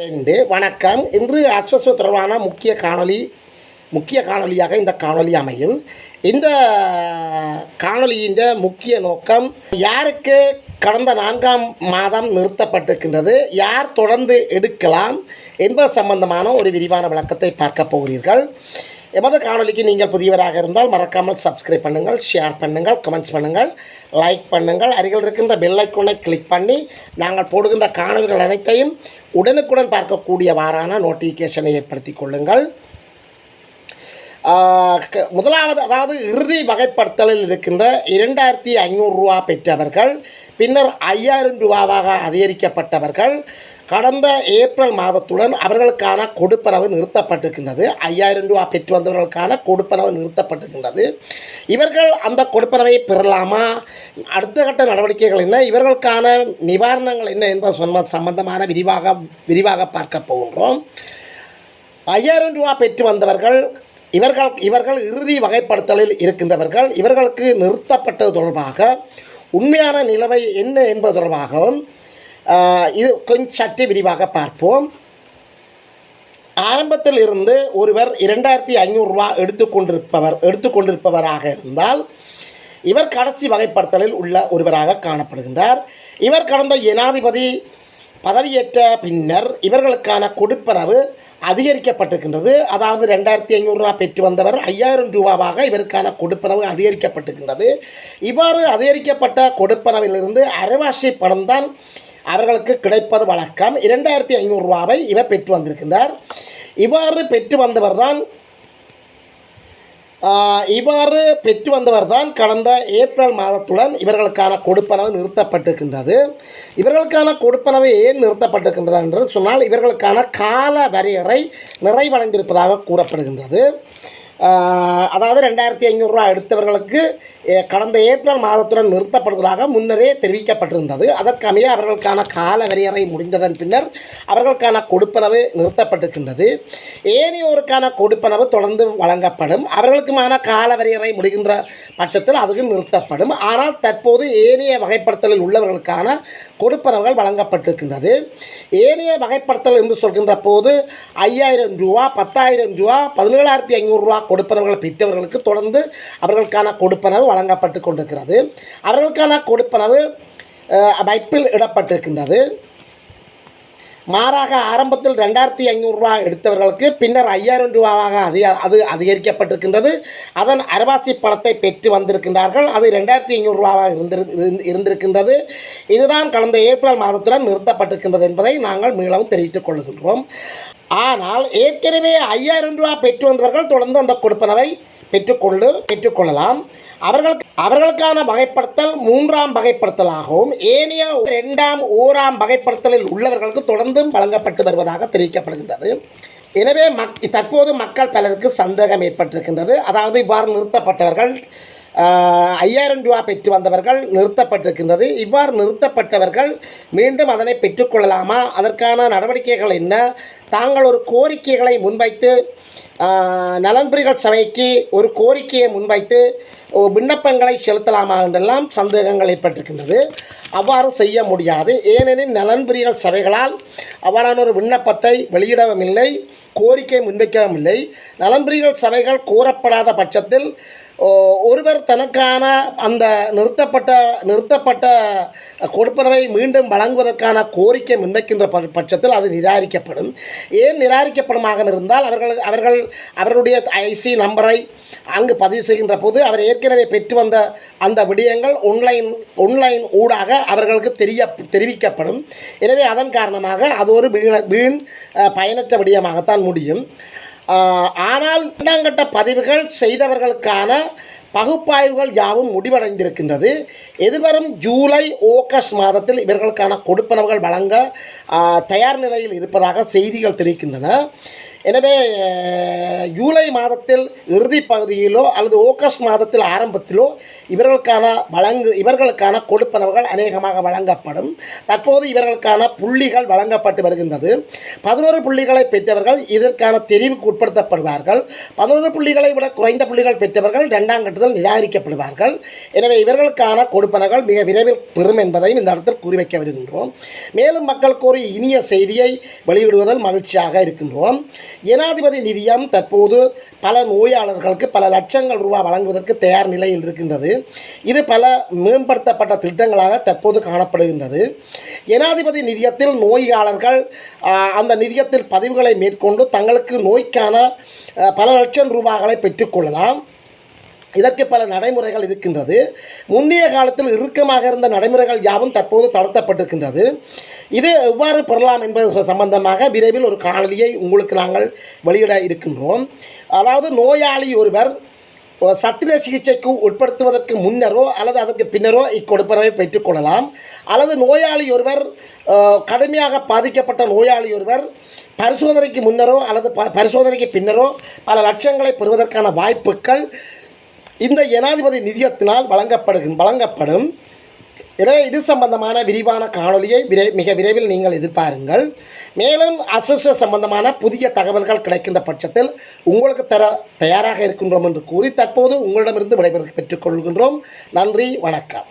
ரெண்டு வணக்கம். இன்று அஸ்வஸ்வ தொடர்பான முக்கிய காணொளி முக்கிய காணொளியாக இந்த காணொளி அமையும். இந்த காணொலியின் முக்கிய நோக்கம் யாருக்கு கடந்த நான்காம் மாதம் நிறுத்தப்பட்டிருக்கின்றது யார் தொடர்ந்து எடுக்கலாம் என்பது சம்பந்தமான ஒரு விரிவான விளக்கத்தை பார்க்க போகிறீர்கள். எமது காணொளிக்கு நீங்கள் புதியவராக இருந்தால் மறக்காமல் சப்ஸ்கிரைப் பண்ணுங்கள் ஷேர் பண்ணுங்கள் கமெண்ட்ஸ் பண்ணுங்கள் லைக் பண்ணுங்கள். அருகில் இருக்கின்ற பெல் ஐக்கோனை கிளிக் பண்ணி நாங்கள் போடுகின்ற காணொலிகள் அனைத்தையும் உடனுக்குடன் பார்க்கக்கூடியவாறான நோட்டிஃபிகேஷனை ஏற்படுத்திக் கொள்ளுங்கள். முதலாவது அதாவது இறுதி வகைப்படுத்தலில் இருக்கின்ற இரண்டாயிரத்தி ஐநூறுரூவா பெற்றவர்கள் பின்னர் ஐயாயிரம் ரூபாவாக அதிகரிக்கப்பட்டவர்கள் கடந்த ஏப்ரல் மாதத்துடன் அவர்களுக்கான கொடுப்பனவு நிறுத்தப்பட்டிருக்கின்றது. ஐயாயிரம் ரூபா பெற்று வந்தவர்களுக்கான கொடுப்பனவு நிறுத்தப்பட்டிருக்கின்றது. இவர்கள் அந்த கொடுப்பனவை பெறலாமா? அடுத்த கட்ட நடவடிக்கைகள் என்ன? இவர்களுக்கான நிவாரணங்கள் என்ன என்பது சொன்ன சம்பந்தமான விரிவாக விரிவாக பார்க்க போகின்றோம். ஐயாயிரம் ரூபா பெற்று வந்தவர்கள் இவர்கள் இவர்கள் இறுதி வகைப்படுத்தலில் இருக்கின்றவர்கள் இவர்களுக்கு நிறுத்தப்பட்டது தொடர்பாக உண்மையான நிலைமை என்ன என்பது தொடர்பாகவும் இது கொஞ்சம் சற்று விரிவாக பார்ப்போம். ஆரம்பத்தில் இருந்து ஒருவர் இரண்டாயிரத்தி ஐநூறுரூவா எடுத்துக்கொண்டிருப்பவர் எடுத்துக்கொண்டிருப்பவராக இருந்தால் இவர் கடைசி வகைப்படுத்தலில் உள்ள ஒருவராக காணப்படுகின்றார். இவர் கடந்த ஜனாதிபதி பதவியேற்ற பின்னர் இவர்களுக்கான கொடுப்பனவு அதிகரிக்கப்பட்டிருக்கின்றது. அதாவது ரெண்டாயிரத்தி ஐநூறுரூவா பெற்று வந்தவர் ஐயாயிரம் ரூபாவாக இவருக்கான கொடுப்பனவு அதிகரிக்கப்பட்டிருக்கின்றது. இவ்வாறு அதிகரிக்கப்பட்ட கொடுப்பனவிலிருந்து அரைவாசி பணம் தான் அவர்களுக்கு கிடைப்பது வழக்கம். இரண்டாயிரத்தி ஐநூறுரூவாவை இவர் பெற்று வந்திருக்கின்றார். இவ்வாறு பெற்று வந்தவர் தான் இவ்வாறு பெற்று வந்தவர் தான் கடந்த ஏப்ரல் மாதத்துடன் இவர்களுக்கான கொடுப்பனவு நிறுத்தப்பட்டிருக்கின்றது. இவர்களுக்கான கொடுப்பனவு ஏன் நிறுத்தப்பட்டிருக்கின்றது என்று சொன்னால் இவர்களுக்கான கால வரையறை நிறைவடைந்திருப்பதாக கூறப்படுகின்றது. அதாவது ரெண்டாயிரத்தி ஐநூறுரூவா எடுத்தவர்களுக்கு கடந்த ஏப்ரல் மாதத்துடன் நிறுத்தப்படுவதாக முன்னரே தெரிவிக்கப்பட்டிருந்தது. அதற்கமைய அவர்களுக்கான கால வரையறை முடிந்ததன் பின்னர் அவர்களுக்கான கொடுப்பனவு நிறுத்தப்பட்டிருக்கின்றது. ஏனையோருக்கான கொடுப்பனவு தொடர்ந்து வழங்கப்படும். அவர்களுக்குமான கால வரையறை முடிகின்ற பட்சத்தில் அதுவும் நிறுத்தப்படும். ஆனால் தற்போது ஏனைய வகைப்படுத்தலில் உள்ளவர்களுக்கான கொடுப்பனவுகள் வழங்கப்பட்டிருக்கின்றது. ஏனைய வகைப்படுத்தல் என்று சொல்கின்ற போது ஐயாயிரம் ரூபா பத்தாயிரம் ரூபா பதினேழாயிரத்தி ஐநூறுரூவா கொடுப்பனவுகள் பெற்றவர்களுக்கு தொடர்ந்து அவர்களுக்கான கொடுப்பனவு வழங்கப்பட்டு கொண்டிருக்கிறது. அவர்களுக்கான கொடுப்பனவு அஹ், வைப்பில் இடப்பட்டிருக்கின்றது. மாறாக ஆரம்பத்தில் ரெண்டாயிரத்தி ஐநூறுரூவா எடுத்தவர்களுக்கு பின்னர் ஐயாயிரம் ரூபாவாக அதிக அது அதிகரிக்கப்பட்டிருக்கின்றது. அதன் அரவாசி பணத்தை பெற்று வந்திருக்கின்றார்கள். அது ரெண்டாயிரத்தி ஐநூறுரூவாவாக இருந்திரு இருந்திருக்கின்றது. இதுதான் கடந்த ஏப்ரல் மாதத்துடன் நிறுத்தப்பட்டிருக்கின்றது என்பதை நாங்கள் மீளவும் தெரிவித்துக் கொள்கின்றோம். ஆனால் ஏற்கனவே ஐயாயிரம் ரூபா பெற்று வந்தவர்கள் தொடர்ந்து அந்த கொடுப்பனவை பெற்றுக்கொண்டு பெற்றுக்கொள்ளலாம். அவர்கள் அவர்களுக்கான வகைப்படுத்தல் மூன்றாம் வகைப்படுத்தலாகவும் ஏனைய இரண்டாம் ஓராம் வகைப்படுத்தலில் உள்ளவர்களுக்கு தொடர்ந்தும் வழங்கப்பட்டு வருவதாக தெரிவிக்கப்படுகின்றது. எனவே மக் தற்போது மக்கள் பலருக்கு சந்தேகம் ஏற்பட்டிருக்கின்றது. அதாவது இவ்வாறு நிறுத்தப்பட்டவர்கள் ஐயாயிரம் ரூபா பெற்று வந்தவர்கள் நிறுத்தப்பட்டிருக்கின்றது. இவ்வாறு நிறுத்தப்பட்டவர்கள் மீண்டும் அதனை பெற்றுக்கொள்ளலாமா? அதற்கான நடவடிக்கைகள் என்ன? தாங்கள் ஒரு கோரிக்கைகளை முன்வைத்து நலன்புரிகள் சபைக்கு ஒரு கோரிக்கையை முன்வைத்து விண்ணப்பங்களை செலுத்தலாமா என்றெல்லாம் சந்தேகங்கள் ஏற்பட்டிருக்கின்றது. அவ்வாறு செய்ய முடியாது. ஏனெனில் நலன்புரிகள் சபைகளால் அவ்வாறான ஒரு விண்ணப்பத்தை வெளியிடவும் இல்லை கோரிக்கை முன்வைக்கவும் இல்லை நலன்புரிகள் சபைகள் கூறப்படாத பட்சத்தில் ஓ, ஒருவர் தனக்கான அந்த நிறுத்தப்பட்ட நிறுத்தப்பட்ட கொடுப்பனவை மீண்டும் வழங்குவதற்கான கோரிக்கை முன்வைக்கின்ற பட்சத்தில் அது நிராகரிக்கப்படும். ஏன் நிராகரிக்கப்படுமாக இருந்தால் அவர்கள் அவர்கள் அவர்களுடைய ஐசி நம்பரை அங்கு பதிவு செய்கின்ற போது அவர் ஏற்கனவே பெற்று வந்த அந்த விடயங்கள் ஒன்லைன் ஒன்லைன் ஊடாக அவர்களுக்கு தெரிய தெரிவிக்கப்படும். எனவே அதன் காரணமாக அது ஒரு வீண வீண் பயனற்ற விடயமாகத்தான் முடியும். ஆனால் இரண்டாம் கட்ட பதிவுகள் செய்தவர்களுக்கான பகுப்பாய்வுகள் யாவும் முடிவடைந்திருக்கின்றது. எதிர்வரும் ஜூலை ஆகஸ்ட் மாதத்தில் இவர்களுக்கான கொடுப்பனவுகள் வழங்க தயார் நிலையில் இருப்பதாக செய்திகள் தெரிவிக்கின்றன. எனவே ஜூலை மாதத்தில் இறுதி பகுதியிலோ அல்லது ஆகஸ்ட் மாதத்தில் ஆரம்பத்திலோ இவர்களுக்கான வழங்கு இவர்களுக்கான கொடுப்பனவுகள் அநேகமாக வழங்கப்படும். தற்போது இவர்களுக்கான புள்ளிகள் வழங்கப்பட்டு வருகின்றது. பதினோரு புள்ளிகளை பெற்றவர்கள் இதற்கான தெரிவுக்கு உட்படுத்தப்படுவார்கள். பதினோரு புள்ளிகளை விட குறைந்த புள்ளிகள் பெற்றவர்கள் இரண்டாம் கட்டத்தில் நிராகரிக்கப்படுவார்கள். எனவே இவர்களுக்கான கொடுப்பனவுகள் மிக விரைவில் பெறும் என்பதையும் இந்த இடத்தில் கூறி வைக்க வருகின்றோம் மேலும் மக்களுக்கு ஒரு இனிய செய்தியை வெளியிடுவதில் மகிழ்ச்சியாக இருக்கின்றோம். ஜனாதிபதி நிதியம் தற்போது பல நோயாளர்களுக்கு பல லட்சங்கள் ரூபாய் வழங்குவதற்கு தயார் நிலையில் இருக்கின்றது. இது பல மேம்படுத்தப்பட்ட திட்டங்களாக தற்போது காணப்படுகின்றது. ஜனாதிபதி நிதியத்தில் நோயாளர்கள் அந்த நிதியத்தில் பதிவுகளை மேற்கொண்டு தங்களுக்கு நோய்க்கான பல லட்சம் ரூபாய்களை பெற்றுக்கொள்ளலாம் இதற்கு பல நடைமுறைகள் இருக்கின்றது. முன்னைய காலத்தில் இறுக்கமாக இருந்த நடைமுறைகள் யாவும் தற்போது தளர்த்தப்பட்டிருக்கின்றது. இது எவ்வாறு பெறலாம் என்பது சம்பந்தமாக விரைவில் ஒரு காணொலியை உங்களுக்கு நாங்கள் வெளியிட இருக்கின்றோம். அதாவது நோயாளி ஒருவர் சத்திர சிகிச்சைக்கு உட்படுத்துவதற்கு முன்னரோ அல்லது அதற்கு பின்னரோ இக்கொடுப்பனவை பெற்றுக்கொள்ளலாம் அல்லது நோயாளி ஒருவர் கடுமையாக பாதிக்கப்பட்ட நோயாளி ஒருவர் பரிசோதனைக்கு முன்னரோ அல்லது ப பரிசோதனைக்கு பின்னரோ பல லட்சங்களை பெறுவதற்கான வாய்ப்புகள் இந்த ஜனாதிபதி நிதியத்தினால் வழங்கப்படுகின் வழங்கப்படும். எனவே இது சம்பந்தமான விரிவான காணொலியை விரை மிக விரைவில் நீங்கள் எதிர்பாருங்கள். மேலும் அஸ்வஸ்வ சம்பந்தமான புதிய தகவல்கள் கிடைக்கின்ற பட்சத்தில் உங்களுக்கு தர தயாராக இருக்கின்றோம் என்று கூறி தற்போது உங்களிடமிருந்து விடைபெற பெற்றுக்கொள்கின்றோம் நன்றி வணக்கம்.